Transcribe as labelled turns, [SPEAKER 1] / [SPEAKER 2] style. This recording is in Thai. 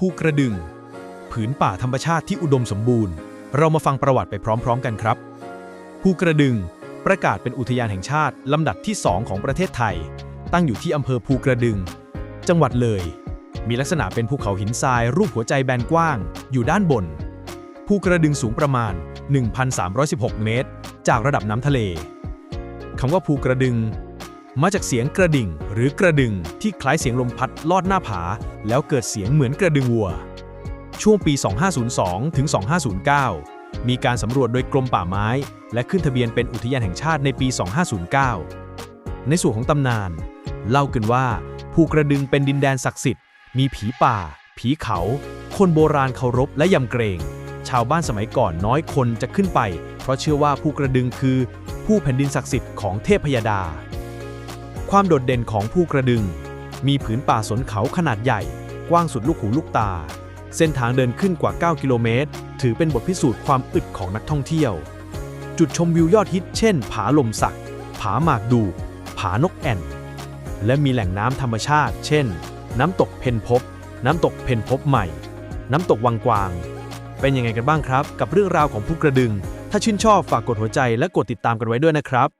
[SPEAKER 1] ภูกระดึง ผืนป่าธรรมชาติที่อุดมสมบูรณ์ เรามาฟังประวัติไปพร้อม ๆ กันครับ ภูกระดึง ประกาศเป็นอุทยานแห่งชาติ ลำดับที่ 2 ของประเทศไทย ตั้งอยู่ที่อำเภอภูกระดึง จังหวัดเลย มีลักษณะเป็นภูเขาหินทราย รูปหัวใจแบนกว้าง อยู่ด้านบน ภูกระดึงสูงประมาณ 1,316 เมตร จากระดับน้ำทะเลคำว่าภูกระดึง มาจากเสียงกระดิ่งหรือกระดึงที่คล้ายเสียงลมพัดลอดหน้าผา แล้วเกิดเสียงเหมือนกระดึงวัว ช่วงปี 2502 ถึง 2509 มีการสำรวจโดยกรมป่าไม้ และขึ้นทะเบียนเป็นอุทยานแห่งชาติในปี 2509 ในส่วนของตำนาน เล่ากันว่าภูกระดึงเป็นดินแดนศักดิ์สิทธิ์ มีผีป่า ผีเขา คนโบราณเคารพและยำเกรง ชาวบ้านสมัยก่อนน้อยคนจะขึ้นไป เพราะเชื่อว่าภูกระดึงคือ ผู้แผ่นดินศักดิ์สิทธิ์ของเทพพยดา ความโดดเด่นของภูกระดึง มีผืนป่าสนเขาขนาดใหญ่ กว้างสุดลูกหูลูกตา เส้นทางเดินขึ้นกว่า 9 กิโลเมตร ถือเป็นบทพิสูจน์ความอึดของนักท่องเที่ยว จุดชมวิวยอดฮิตเช่น ผาลมสัก ผาหมากดู ผานกแอ่น และมีแหล่งน้ำธรรมชาติ เช่น น้ำตกเพนพบ น้ำตกเพนพบใหม่ น้ำตกวังกวาง เป็นยังไงกันบ้างครับ กับเรื่องราวของภูกระดึง ถ้าชื่นชอบฝากกดหัวใจและกดติดตามกันไว้ด้วยนะครับ